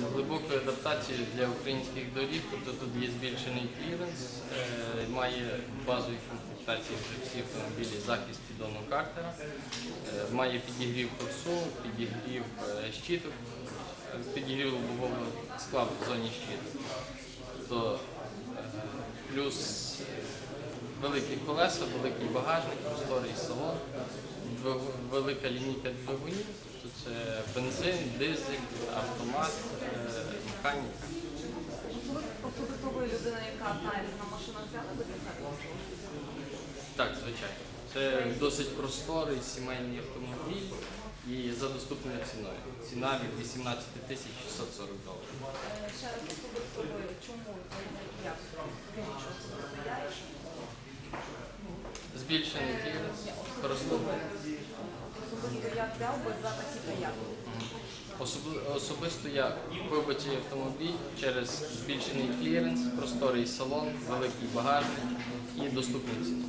з глибокою адаптацією для українських доріг, тобто тут є збільшений кліренс, е, має базові комплектації всі автомобілі захист піддону картера, е, має підігрів форсунок, підігрів е, щиток, підігрів лобового скла в зоні щиту. То, е, плюс великі колеса, великий багажник, просторий салон, велика лінійка двигунів, тобто це бензин, дизель, автомат, е. Особисто ви людина, яка знається на машинах взяла би для себе? Так, звичайно. Це досить просторий сімейний автомобіль і за доступною ціною. Ціна від 18 тисяч 640 доларів. Е, Ще раз особисто ви чому ви як Збільшений кліренс, Ні, особисто просто. Особисто я взяв би за такі появи. Особ- Особисто я цей автомобіль через збільшений кліренс, просторий салон, великий багажник і доступний ціни.